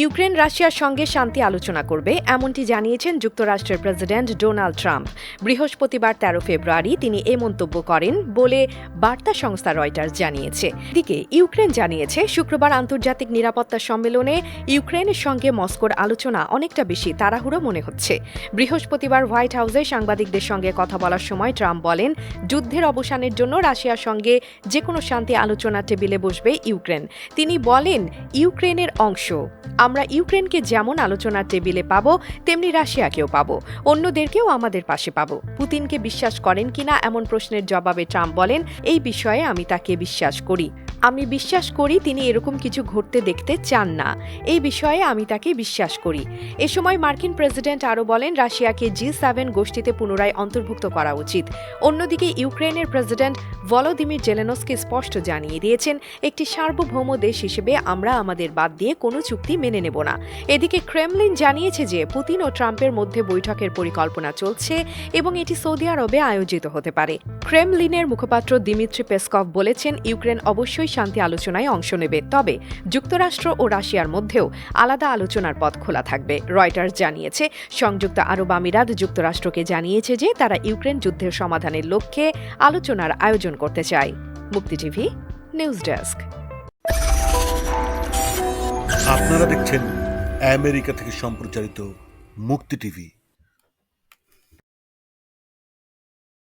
Ukraine রাশিয়ার সঙ্গে শান্তি আলোচনা করবে, এমনটি জানিয়েছেন যুক্তরাষ্ট্রের প্রেসিডেন্ট ডোনাল্ড ট্রাম্প। বৃহস্পতিবার তেরো ফেব্রুয়ারি তিনি এ মন্তব্য করেন বলে বার্তা সংস্থা রয়টার্স জানিয়েছে। দিকে ইউক্রেন জানিয়েছে, শুক্রবার আন্তর্জাতিক নিরাপত্তা সম্মেলনে ইউক্রেনের সঙ্গে মস্কোর আলোচনা অনেকটা বেশি তাড়াহুড়ো মনে হচ্ছে। বৃহস্পতিবার হোয়াইট হাউসে সাংবাদিকদের সঙ্গে কথা বলার সময় ট্রাম্প বলেন, যুদ্ধের অবসানের জন্য রাশিয়ার সঙ্গে যে কোনো শান্তি আলোচনা টেবিলে বসবে ইউক্রেন। তিনি বলেন, ইউক্রেনের অংশ আমরা ইউক্রেনকে যেমন আলোচনার টেবিলে পাব, তেমনি রাশিয়াকেও পাব। অন্যদেরকেও আমাদের পাশে পাব। পুতিনকে বিশ্বাস করেন কিনা এমন প্রশ্নের জবাবে ট্রাম্প বলেন, এই বিষয়ে আমি তাকে বিশ্বাস করি। আমি বিশ্বাস করি তিনি এরকম কিছু ঘটতে দেখতে চান না। এই বিষয়ে আমি তাকে বিশ্বাস করি। এ সময় মার্কিন প্রেসিডেন্ট আরও বলেন, রাশিয়াকে জি সেভেন গোষ্ঠীতে পুনরায় অন্তর্ভুক্ত করা উচিত। অন্যদিকে ইউক্রেনের প্রেসিডেন্ট ভলোদিমির জেলেনস্কি স্পষ্ট জানিয়ে দিয়েছেন, একটি সার্বভৌম দেশ হিসেবে আমরা আমাদের বাদ দিয়ে কোনো চুক্তি মেনে নেব না। এদিকে ক্রেমলিন জানিয়েছে যে, পুতিন ও ট্রাম্পের মধ্যে বৈঠকের পরিকল্পনা চলছে এবং এটি সৌদি আরবে আয়োজিত হতে পারে। ক্রেমলিনের মুখপাত্র দিমিত্রি পেসকভ বলেছেন, ইউক্রেন অবশ্যই শান্তি আলোচনায় অংশ নেবে। তবে যুক্তরাষ্ট্র ও রাশিয়ার মধ্যেও আলাদা আলোচনার পথ খোলা থাকবে। রয়টার্স জানিয়েছে, সংযুক্ত আরব আমিরাত যুক্তরাষ্ট্রকে জানিয়েছে যে তারা ইউক্রেন যুদ্ধের সমাধানের লক্ষ্যে আলোচনার আয়োজন করতে চায়। মুক্তি টিভি, নিউজ ডেস্ক। আপনারা দেখছেন আমেরিকা থেকে সম্প্রচারিত মুক্তি টিভি।